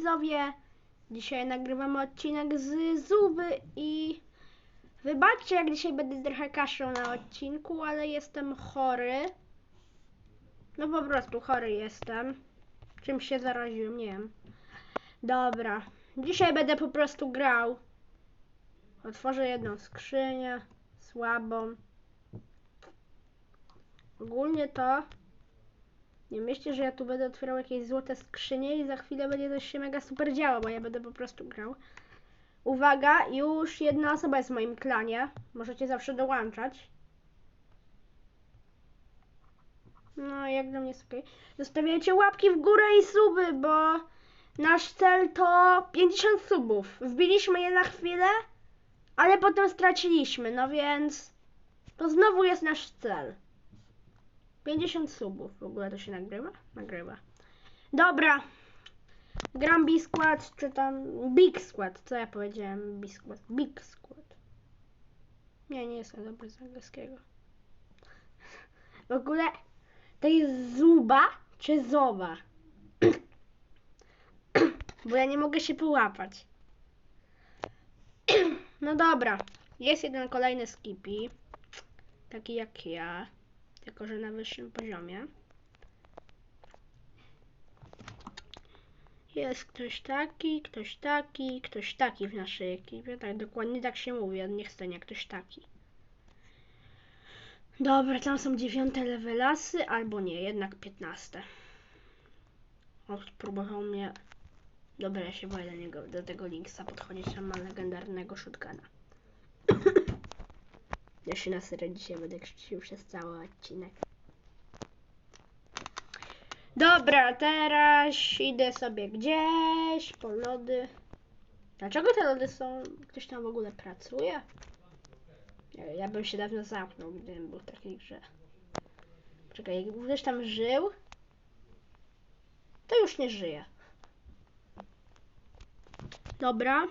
widzowie! Dzisiaj nagrywamy odcinek z Zuby i wybaczcie jak dzisiaj będę trochę kaszlał na odcinku, ale jestem chory. No po prostu chory jestem. Czym się zaraziłem, nie wiem. Dobra, dzisiaj będę po prostu grał. Otworzę jedną skrzynię, słabą. Ogólnie to nie myślcie, że ja tu będę otwierał jakieś złote skrzynie i za chwilę będzie coś się mega super działo, bo ja będę po prostu grał. Uwaga, już jedna osoba jest w moim klanie. Możecie zawsze dołączać. No, jak dla mnie jest ok. Zostawiajcie łapki w górę i suby, bo nasz cel to 50 subów. Wbiliśmy je na chwilę, ale potem straciliśmy, no więc to znowu jest nasz cel. 50 subów. W ogóle to się nagrywa? Nagrywa. Dobra. Gram B-Squad, czy tam Big Squad. Co ja powiedziałem? B-Squad. Big Squad. Nie, nie jestem dobry z angielskiego. W ogóle to jest Zuba czy Zoba? Bo ja nie mogę się połapać. No dobra. Jest jeden kolejny Skippy. Taki jak ja tylko że na wyższym poziomie. Jest ktoś taki, ktoś taki, ktoś taki w naszej ekipie. Tak, dokładnie tak się mówi, niech stanie ktoś taki. Dobra, tam są dziewiąte levelasy, albo nie, jednak piętnaste. On spróbował mnie... Dobra, ja się boję do niego, do tego Linksa podchodzić, tam ma legendarnego shotguna. Ja się na serio dzisiaj będę krzyczał przez cały odcinek. Dobra, teraz idę sobie gdzieś po lody. Dlaczego te lody są... Ktoś tam w ogóle pracuje? Ja, bym się dawno zamknął, gdybym był w takiej grze. Czekaj, jakby ktoś tam żył, to już nie żyje. Dobra.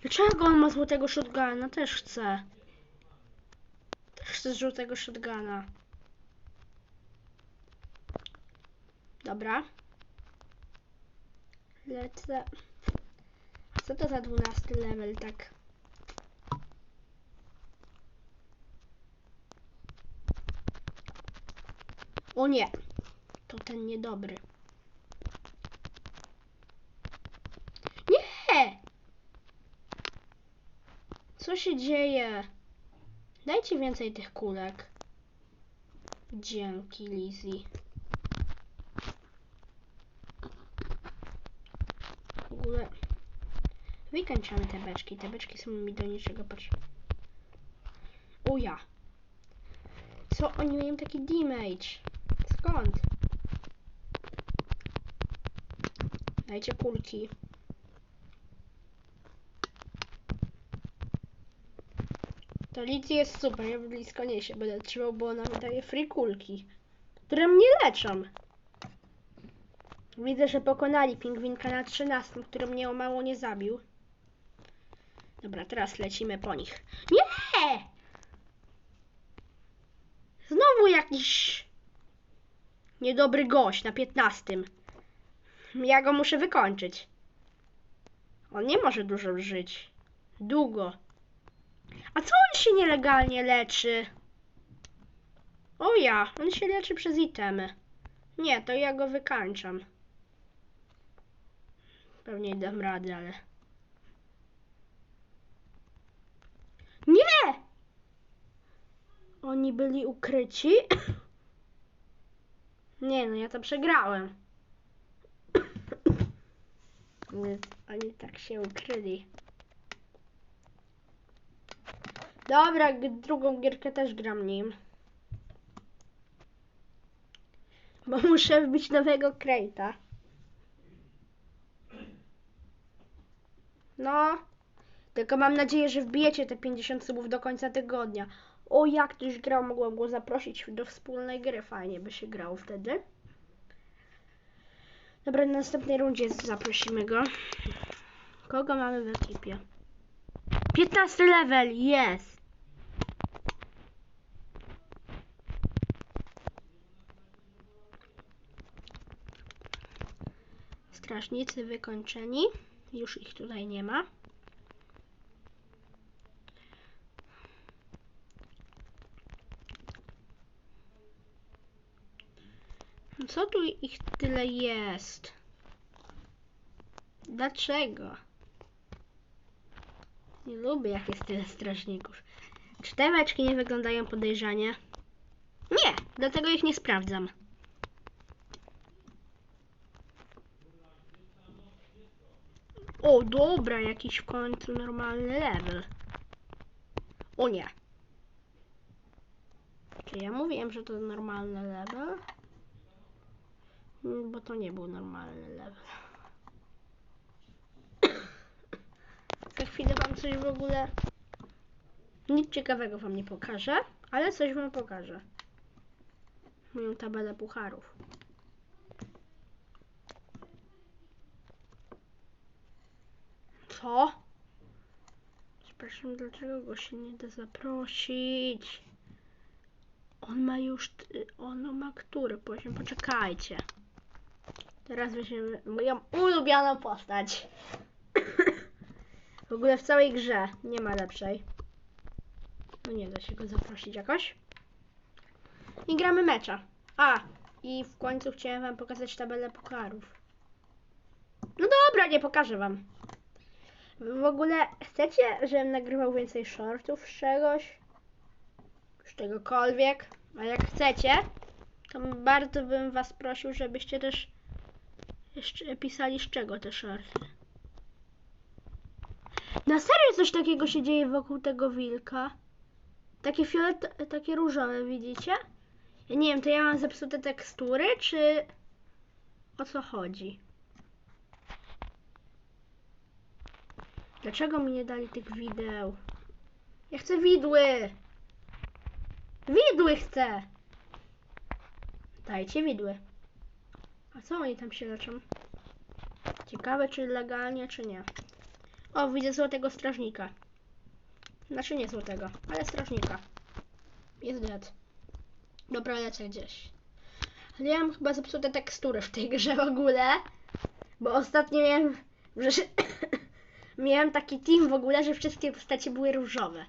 Dlaczego on ma złotego shotguna? Też chcę. Chcę żółtego shotguna. Dobra. Lecę. Co to za 12 level, tak? O nie! To ten niedobry. Nie! Co się dzieje? Dajcie więcej tych kulek. Dzięki, Lizzie. W ogóle... Wykańczamy te beczki. Te beczki są mi do niczego potrzebne. O ja. Co oni mają taki damage? Skąd? Dajcie kulki. To Lizzie jest super, ja blisko niej się będę trzymał, bo ona free kulki, które mnie leczą. Widzę, że pokonali pingwinka na 13, który mnie o mało nie zabił. Dobra, teraz lecimy po nich. Nie! Znowu jakiś niedobry gość na 15. Ja go muszę wykończyć. On nie może dużo żyć. Długo. A co on się nielegalnie leczy? O ja, on się leczy przez itemy. Nie, to ja go wykańczam. Pewnie dam radę, ale... Nie! Oni byli ukryci? Nie no, ja to przegrałem. Oni tak się ukryli. Dobra, drugą gierkę też gram nim. Bo muszę wbić nowego Krejta. No. Tylko mam nadzieję, że wbijecie te 50 subów do końca tygodnia. O, jak ktoś grał, mogłam go zaprosić do wspólnej gry. Fajnie by się grało wtedy. Dobra, na następnej rundzie zaprosimy go. Kogo mamy w ekipie? 15 level, jest! strażnicy wykończeni. Już ich tutaj nie ma. Co tu ich tyle jest? Dlaczego? Nie lubię, jak jest tyle strażników. Czy te beczki nie wyglądają podejrzanie? Nie, dlatego ich nie sprawdzam. O, dobra, jakiś w końcu normalny level. O nie. Czy ja mówiłem, że to normalny level? Mm, Bo to nie był normalny level. Za chwilę coś w ogóle... Nic ciekawego wam nie pokażę, ale coś wam pokażę. Moją tabelę pucharów. Co? Przepraszam, dlaczego go się nie da zaprosić? On ma już... On ma który poziom? Poczekajcie. Teraz weźmiemy moją ulubioną postać. W ogóle w całej grze nie ma lepszej. No nie da się go zaprosić jakoś. I gramy mecza. A, i w końcu chciałem wam pokazać tabelę pucharów. No dobra, nie pokażę wam. W ogóle chcecie, żebym nagrywał więcej shortów z czegoś? Z czegokolwiek? A jak chcecie, to bardzo bym was prosił, żebyście też jeszcze pisali z czego te shorty. Na serio coś takiego się dzieje wokół tego wilka? Takie fiolet, takie różowe, widzicie? Ja nie wiem, to ja mam zepsute tekstury, czy o co chodzi? Dlaczego mi nie dali tych wideł? Ja chcę widły! Widły chcę! Dajcie widły. A co oni tam się leczą? Ciekawe, czy legalnie, czy nie. O, widzę złotego strażnika. Znaczy nie złotego, ale strażnika. Jest dead. Dobra, lecę gdzieś. Ale ja mam chyba zepsute tekstury w tej grze w ogóle. Bo ostatnio miałem, że miałem taki team w ogóle, że wszystkie postacie były różowe.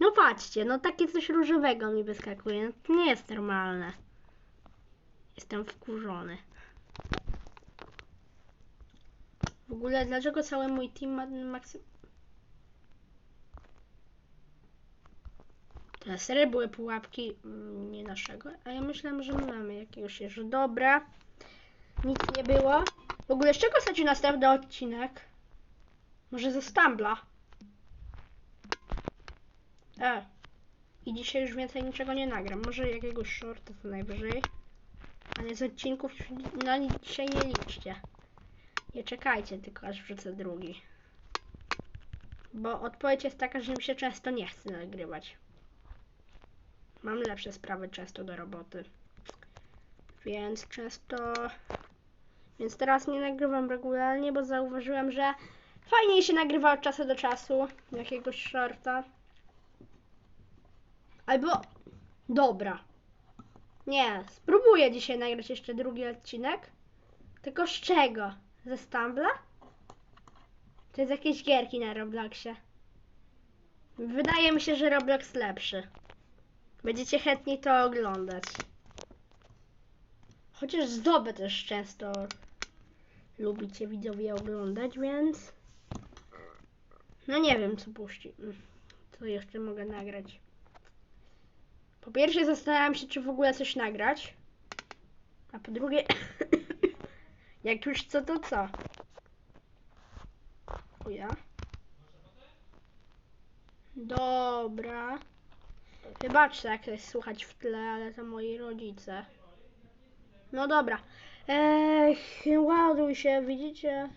No patrzcie, no takie coś różowego mi wyskakuje. No, to nie jest normalne. Jestem wkurzony. W ogóle dlaczego cały mój team ma maksy... Te sery były pułapki mm, nie naszego, a ja myślałem, że my mamy jakiegoś jeszcze. Dobra. Nic nie było. W ogóle z czego stać następny odcinek? Może ze Stambla? E. I dzisiaj już więcej niczego nie nagram. Może jakiegoś shorta co najwyżej. Ale z odcinków na dzisiaj nie liczcie. Nie czekajcie tylko aż wrzucę drugi. Bo odpowiedź jest taka, że mi się często nie chce nagrywać. Mam lepsze sprawy często do roboty. Więc często... Więc teraz nie nagrywam regularnie, bo zauważyłem, że fajniej się nagrywa od czasu do czasu jakiegoś shorta. Albo... Dobra. Nie, spróbuję dzisiaj nagrać jeszcze drugi odcinek. Tylko z czego? Ze Stambla? To jest jakieś gierki na Robloxie. Wydaje mi się, że Roblox lepszy. Będziecie chętni to oglądać. Chociaż zdobę też często lubicie widzowie oglądać, więc... No nie wiem, co puści. Co jeszcze mogę nagrać. Po pierwsze zastanawiam się, czy w ogóle coś nagrać. A po drugie... Jak już co, to co? O ja? Dobra. Wybaczcie, jak to jest słuchać w tle, ale to moi rodzice. No dobra. Ech, ładuj się, widzicie?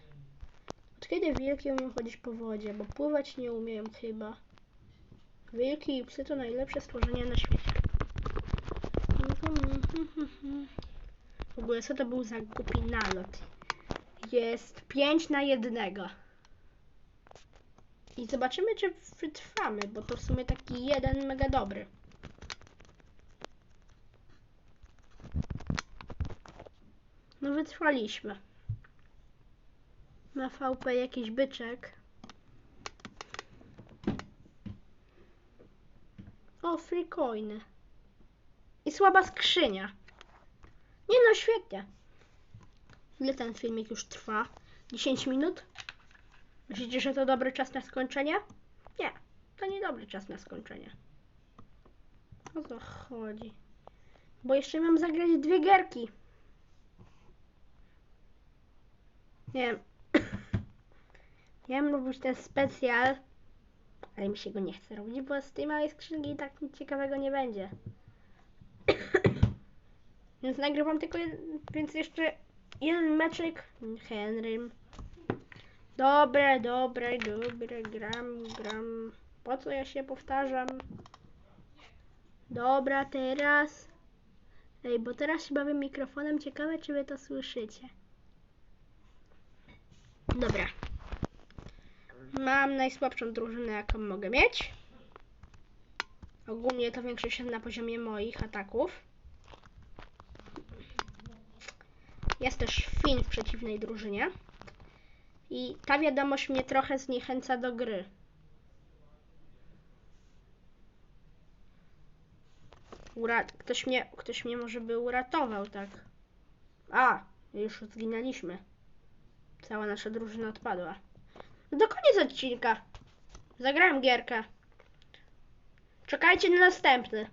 Od kiedy wilki umieją chodzić po wodzie? Bo pływać nie umieją chyba. Wilki i psy to najlepsze stworzenia na świecie. W ogóle co to był za głupi nalot? Jest 5 na jednego. I zobaczymy, czy wytrwamy, bo to w sumie taki jeden mega dobry. No wytrwaliśmy. Na VP jakiś byczek. O, free coiny. I słaba skrzynia. Nie no, świetnie. Ile ten filmik już trwa? 10 minut? Myślicie, że to dobry czas na skończenie? Nie, to nie dobry czas na skończenie. O co chodzi? Bo jeszcze mam zagrać dwie gierki. Nie wiem. Miałem robić ten specjal, ale mi się go nie chce robić, bo z tej małej skrzynki i tak nic ciekawego nie będzie. Więc nagrywam tylko jeden, więc jeszcze jeden meczek Henrym. Dobre, dobre, dobre, gram, gram. Po co ja się powtarzam? Dobra, teraz. Ej, bo teraz się bawię mikrofonem. Ciekawe, czy wy to słyszycie. Dobra. Mam najsłabszą drużynę, jaką mogę mieć. Ogólnie to większość jest na poziomie moich ataków. Jest też Finn w przeciwnej drużynie. I ta wiadomość mnie trochę zniechęca do gry. Ura ktoś, mnie, ktoś mnie może by uratował, tak? A, już zginęliśmy. Cała nasza drużyna odpadła. No to koniec odcinka. Zagrałem gierkę. Czekajcie na następny.